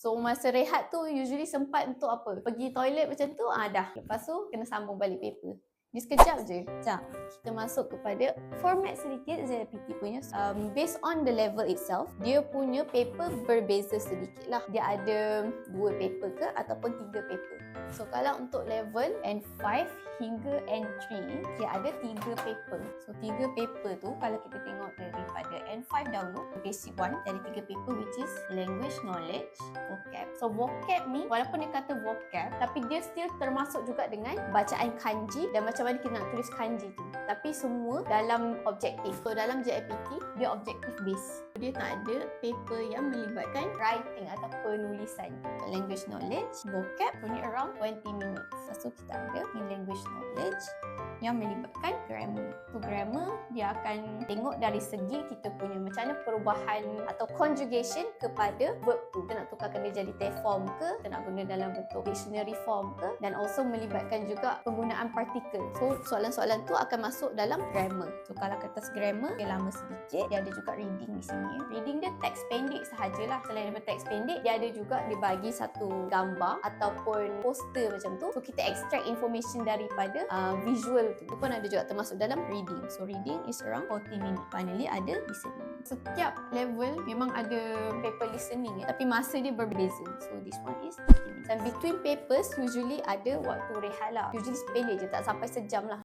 So masa rehat tu usually sempat untuk apa? Pergi toilet macam tu, ah dah. Lepas tu kena sambung balik paper. Dia sekejap je. Sekejap. Kita masuk kepada format sedikit ZLPT punya. Um, based on the level itself, dia punya paper berbeza sedikit lah. Dia ada dua paper ke ataupun tiga paper. So kalau untuk level N5 hingga N3, dia ada tiga paper. So tiga paper tu kalau kita tengok daripada N5 dahulu, basic one, ada tiga paper which is language knowledge, vocab. So vocab ni walaupun dia kata vocab, tapi dia still termasuk juga dengan bacaan kanji dan macam mana kita nak tulis kanji tu. Tapi semua dalam objektif. So dalam JIPT, dia objektif base. Dia tak ada paper yang melibatkan writing atau penulisan. Language knowledge, vocab, only around 20 minutes. Tu kita ada ni language knowledge yang melibatkan grammar. So grammar dia akan tengok dari segi kita punya macam mana perubahan atau conjugation kepada verb tu. Kita nak tukarkan dia jadi te form ke, kita nak guna dalam bentuk dictionary form ke dan also melibatkan juga penggunaan partikel. So soalan-soalan tu akan masuk dalam grammar. So kalau kertas grammar dia lama sedikit, dia ada juga reading di sini. Reading dia teks pendek sahajalah. Selain daripada teks pendek, dia ada juga dia bagi satu gambar ataupun poster macam tu. So kita extract information daripada uh, visual tu. Itu pun ada juga termasuk dalam reading. So reading is around 40 minutes. Finally ada listening. Setiap level memang ada paper listening ya, tapi masa dia berbeza. So this one is 30 minutes. Dan between papers usually ada waktu rehat lah. Usually sependek je tak sampai sejam lah.